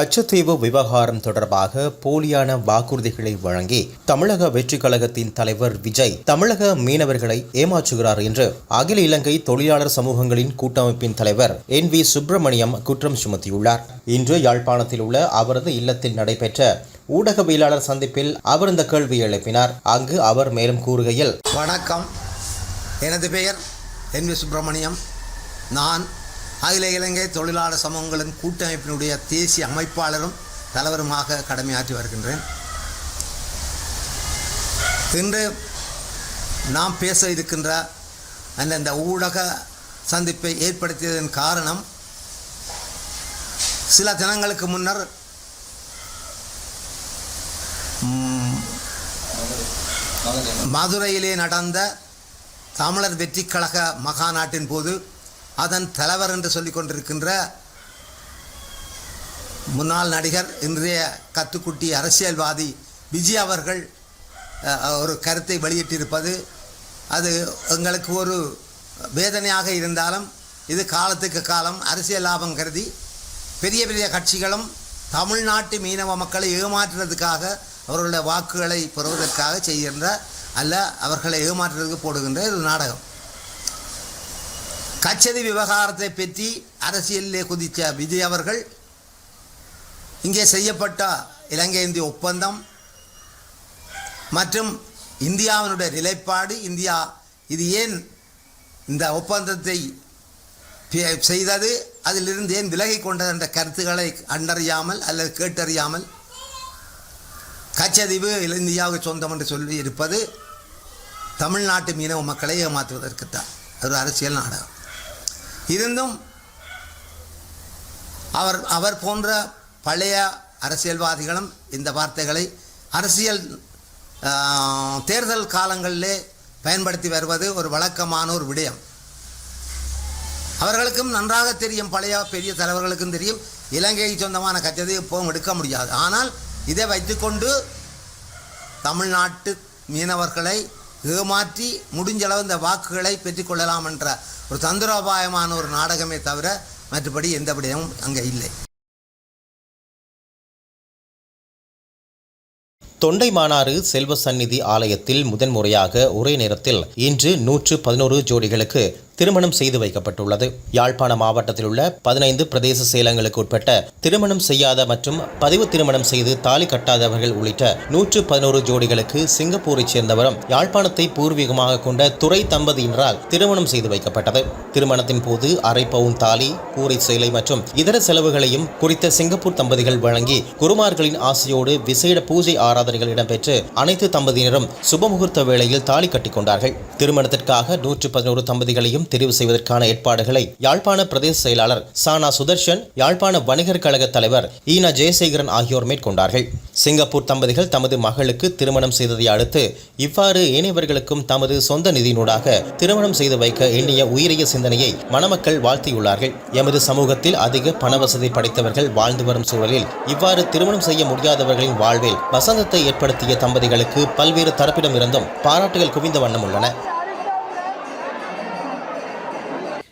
கச்சத்தீவு விவகாரம் தொடர்பாக போலியான வாக்குறுதிகளை வழங்கி தமிழக வெற்றிக் கழகத்தின் தலைவர் விஜய் தமிழக மீனவர்களை ஏமாற்றுகிறார் என்று அகில இலங்கை தொழிலாளர் சமூகங்களின் கூட்டமைப்பின் தலைவர் என் வி சுப்பிரமணியம் குற்றம் சுமத்தியுள்ளார். இன்று யாழ்ப்பாணத்தில் உள்ள அவரது இல்லத்தில் நடைபெற்ற ஊடகவியலாளர் சந்திப்பில் அவர் இந்த கேள்வியை எழுப்பினார். அங்கு அவர் மேலும் கூறுகையில் வணக்கம். எனது பெயர் என் வி சுப்பிரமணியம். நான் அகில இலங்கை தொழிலாளர் சமூகங்களின் கூட்டமைப்பினுடைய தேசிய அமைப்பாளரும் தலைவருமாக கடமையாற்றி வருகின்றேன். இன்று நாம் பேச இருக்கின்ற அந்த இந்த ஊடக சந்திப்பை ஏற்படுத்தியதன் காரணம் சில தினங்களுக்கு முன்னர் மதுரையிலே நடந்த தமிழர் வெற்றிக்கழக மகாநாட்டின் போது அதன் தலைவர் என்று சொல்லிக் கொண்டிருக்கின்ற முன்னாள் நடிகர் இன்றைய கத்துக்குட்டி அரசியல்வாதி விஜய் அவர்கள் ஒரு கருத்தை வெளியிட்டிருப்பது. அது எங்களுக்கு ஒரு வேதனையாக இருந்தாலும் இது காலத்துக்கு காலம் அரசியல் லாபம் கருதி பெரிய பெரிய கட்சிகளும் தமிழ்நாட்டு மீனவ மக்களை ஏமாற்றுறதுக்காக அவர்களுடைய வாக்குகளை பெறுவதற்காக செய்கின்ற அல்ல அவர்களை ஏமாற்றுறதுக்கு போடுகின்ற ஒரு நாடகம். கச்சதி விவகாரத்தை பற்றி அரசியலிலே குதித்த விஜய் அவர்கள் இங்கே செய்யப்பட்ட இலங்கை இந்திய ஒப்பந்தம் மற்றும் இந்தியாவினுடைய நிலைப்பாடு இந்தியா இது ஏன் இந்த ஒப்பந்தத்தை பே- செய்தது அதிலிருந்து ஏன் விலகி கொண்டது என்ற கருத்துக்களை கண்டறியாமல் அல்லது கேட்டறியாமல் கச்சதீவு இந்தியாவுக்கு சொந்தம் என்று சொல்லி இருப்பது தமிழ்நாட்டு மீனவ மக்களை ஏமாற்றுவதற்குத்தான். ஒரு அரசியல் நாடகம். இருந்தும் அவர் அவர் போன்ற பழைய அரசியல்வாதிகளும் இந்த வார்த்தைகளை அரசியல் தேர்தல் காலங்களிலே பயன்படுத்தி வருவது ஒரு வழக்கமான ஒரு விடயம். அவர்களுக்கும் நன்றாக தெரியும் பழைய பெரிய தலைவர்களுக்கும் தெரியும் இலங்கைக்கு சொந்தமான கச்சதை எப்பவும் எடுக்க முடியாது. ஆனால் இதை வைத்துக்கொண்டு தமிழ்நாட்டு மீனவர்களை ஏமாற்றி முடிஞ்சளவு இந்த வாக்குகளை பெற்றுக்கொள்ளலாம் என்ற ஒரு தந்திரோபாயமான ஒரு நாடகமே தவிர மற்றபடி எந்த விடயமும் அங்கே இல்லை. தொண்டைமானாறு செல்வ சந்நிதி ஆலயத்தில் முதன்முறையாக ஒரே நேரத்தில் இன்று நூற்று பதினோரு ஜோடிகளுக்கு திருமணம் செய்து வைக்கப்பட்டுள்ளது. யாழ்ப்பாண மாவட்டத்தில் உள்ள பதினைந்து பிரதேச செயலங்களுக்கு உட்பட்ட திருமணம் செய்யாத மற்றும் பதிவு திருமணம் செய்து தாலி கட்டாதவர்கள் உள்ளிட்ட நூற்று பதினோரு ஜோடிகளுக்கு சிங்கப்பூரைச் சேர்ந்தவரும் யாழ்ப்பாணத்தை பூர்வீகமாக கொண்ட துறை தம்பதியினரால் திருமணம் செய்து வைக்கப்பட்டது. திருமணத்தின் போது அரை பவுன் தாலி கூரை சேலை மற்றும் இதர செலவுகளையும் குறித்த சிங்கப்பூர் தம்பதிகள் வழங்கி குருமார்களின் ஆசையோடு விசேட பூஜை ஆராதனைகள் இடம்பெற்று அனைத்து தம்பதியினரும் சுபமுகூர்த்த வேளையில் தாலி கட்டிக் கொண்டார்கள். திருமணத்திற்காக நூற்று பதினோரு தம்பதிகளையும் தெரிவு செய்வதற்கான ஏற்பாடுகளை யாழ்ப்பாண பிரதேச செயலாளர் சானா சுதர்ஷன் யாழ்ப்பாண வணிகர் கழக தலைவர் ஈனா ஜெயசேகரன் ஆகியோர் மேற்கொண்டார்கள். சிங்கப்பூர் தம்பதிகள் தமது மகளுக்கு திருமணம் செய்ததை அடுத்து இவ்வாறு ஏனையவர்களுக்கும் தமது சொந்த நிதியினூடாக திருமணம் செய்து வைக்க எண்ணிய உயரிய சிந்தனையை மணமக்கள் வாழ்த்தியுள்ளார்கள். எமது சமூகத்தில் அதிக பணவசதி படைத்தவர்கள் வாழ்ந்து வரும் சூழலில் இவ்வாறு திருமணம் செய்ய முடியாதவர்களின் வாழ்வில் வசந்தத்தை ஏற்படுத்திய தம்பதிகளுக்கு பல்வேறு தரப்பிடமிருந்தும் பாராட்டுகள் குவிந்த வண்ணம் உள்ளன.